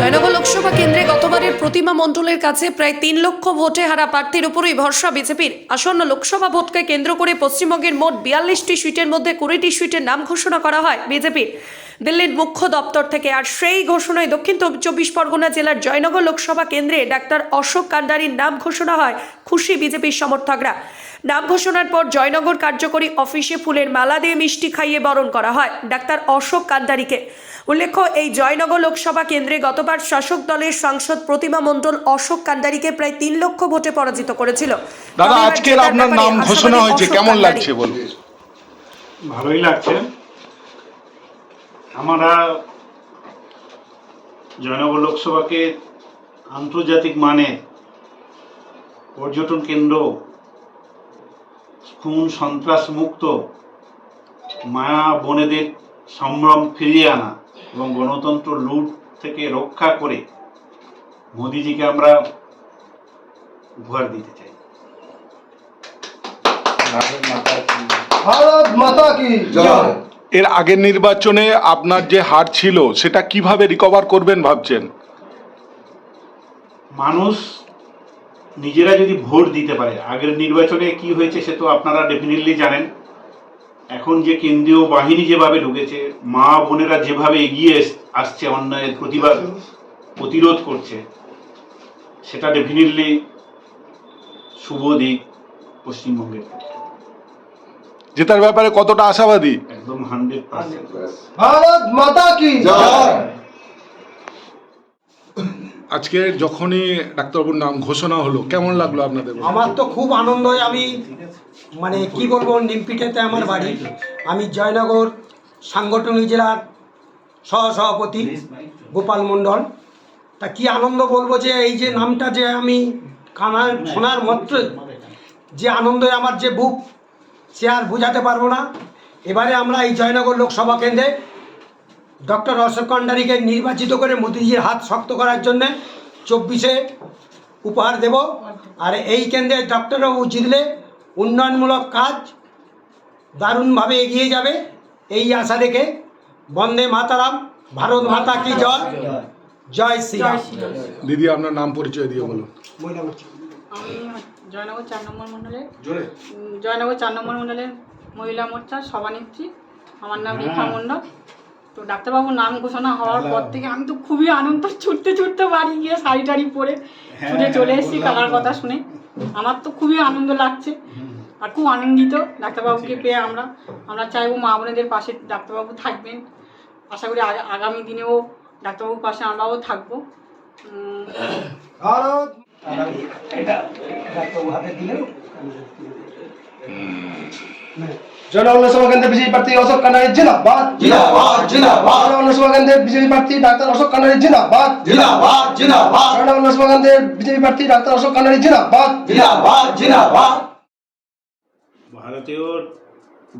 জয়নগর লোকসভা কেন্দ্রে গতবারের প্রতিমা মণ্ডলের কাছে প্রায় তিন লক্ষ ভোটে হারা প্রার্থীর উপরই ভরসা বিজেপির। আসন্ন লোকসভা ভোটকে কেন্দ্র করে পশ্চিমবঙ্গের মোট বিয়াল্লিশটি সিটের মধ্যে কুড়িটি সিটের নাম ঘোষণা করা হয় বিজেপির। দিল্লির মুখ্য দপ্তর থেকে আর সেই ঘোষণায় দক্ষিণ চব্বিশ পরগনা জেলার জয়নগর লোকসভা কেন্দ্রে ডাক্তার অশোক কান্ডারির নাম ঘোষণা হয় খুশি বিজেপির সমর্থকরা। নাম ঘোষণার পর জয়নগর কার্যকরী অফিসে ফুলের মালা দিয়ে মিষ্টি খাইয়ে বরণ করা হয় ডাক্তার অশোক কান্ডারিকে উল্লেখ্য এই জয়নগর লোকসভা কেন্দ্রে গতবার শাসক দলের সাংসদ প্রতিমা মণ্ডল অশোক কান্ডারিকে প্রায় তিন লক্ষ ভোটে পরাজিত করেছিল। দাদা জেতার আপনার নাম ঘোষণা হয়েছে কেমন লাগছে বলুন? ভালোই লাগছে। আমরা জয়নগর লোকসভাকে আন্তর্জাতিক মানে পর্যটন কেন্দ্র খুন সন্ত্রাস মুক্ত মায়া বনেদের সম্ভ্রম ফিরিয়ে আনা এবং গণতন্ত্র লুট থেকে রক্ষা করে মোদিজিকে আমরা উপহার দিতে চাই। ভারত মাতা কি জয়। এর আগের নির্বাচনে আপনার যে হার ছিল সেটা কীভাবে রিকভার করবেন ভাবছেন? মানুষ নিজেরা যদি ভোট দিতে পারে আগের নির্বাচনে কি হয়েছে সে তো আপনারা ডেফিনেটলি জানেন। এখন যে কেন্দ্রীয় বাহিনী যেভাবে ঢুকেছে মা বোনেরা যেভাবে এগিয়ে আসছে অন্যায়ের প্রতিবাদ প্রতিরোধ করছে সেটা ডেফিনেটলি শুভ দিক পশ্চিমবঙ্গের জেতার ব্যাপারে কতটা আশাবাদী? একদম হান্ড্রেড পার্সেন্ট ভারত মাতা কি জয়! আজকে যখনই ডাক্তারবাবুর নাম ঘোষণা হলো, কেমন লাগল আপনাদের? আমার তো খুব আনন্দ হয়। আমি মানে কি বলব নিমপিঠেতে আমার বাড়ি। আমি জয়নগর সাংগঠনিক জেলার সহসভাপতি গোপাল মণ্ডল। তা কি আনন্দ বলব যে, এই যে নামটা যে আমি কানা শোনার মাত্র যে আনন্দে, আমার যে বুক, সে আর বোঝাতে পারব না। এবারে আমরা এই জয়নগর লোকসভা কেন্দ্রে ডক্টর অশোক কন্ডারিকে নির্বাচিত করে মোদিজির হাত শক্ত করার জন্যে চব্বিশে উপহার দেব। আর এই কেন্দ্রে ডক্টরবাবু জিতলে উন্নয়নমূলক কাজ দারুণভাবে এগিয়ে যাবে। এই আশা রেখে বন্দে মাতারাম ভারত মাতা কি জয়? জয় শ্রীরাম দিদি আপনার নাম পরিচয় দিয়ে বলুন। আমি জয়নগর চার নম্বর মণ্ডলের জয়নগর চার নম্বর মণ্ডলের মহিলা মোর্চা সভানেত্রী। আমার নাম রেখা মণ্ডল। তো ডাক্তারবাবুর নাম ঘোষণা হওয়ার পর থেকে আমি তো খুবই আনন্দ ছুটতে ছুটতে বাড়ি গিয়ে শাড়ি টাড়ি পরে ছুটে চলে এসেছি কাকার কথা শুনে। আমার তো খুবই আনন্দ লাগছে আর খুব আনন্দিত ডাক্তারবাবুকে পেয়ে আমরা। আমরা চাইব মা বোনেদের পাশে ডাক্তারবাবু থাকবেন। আশা করি আগামী দিনেও ডাক্তারবাবুর পাশে আমরাও থাকব। উম, ভারত জনগণ লোকসভা বিজেপি প্রার্থী অশোক কান্ডারি জিন্দাবাদ। জিন্দাবাদ জিন্দাবাদ। জনগণ লোকসভা বিজেপি প্রার্থী ডাক্তার অশোক কান্ডারি জিন্দাবাদ। জিন্দাবাদ জিন্দাবাদ। জনগণ লোকসভা বিজেপি প্রার্থী ডাক্তার অশোক কান্ডারি জিন্দাবাদ। জিন্দাবাদ জিন্দাবাদ। ভারতীয়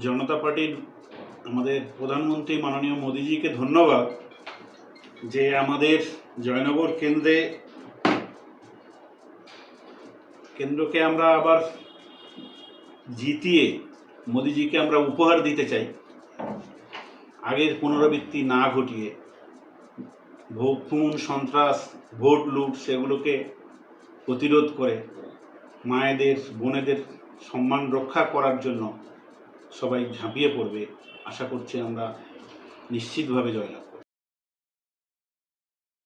জনতা পার্টির আমাদের প্রধানমন্ত্রী মাননীয় মোদিজিকে ধন্যবাদ যে আমাদের জয়নগর কেন্দ্রে কেন্দ্রকে আমরা আবার জিতিয়ে মোদিজিকে আমরা উপহার দিতে চাই, আগের পুনরাবৃত্তি না ঘটিয়ে ভোগ, খুন, সন্ত্রাস, ভোট, লুট সেগুলোকে প্রতিরোধ করে মায়েদের, বোনেদের সম্মান রক্ষা করার জন্য সবাই ঝাঁপিয়ে পড়বে আশা করছি আমরা নিশ্চিতভাবে জয়লাভ।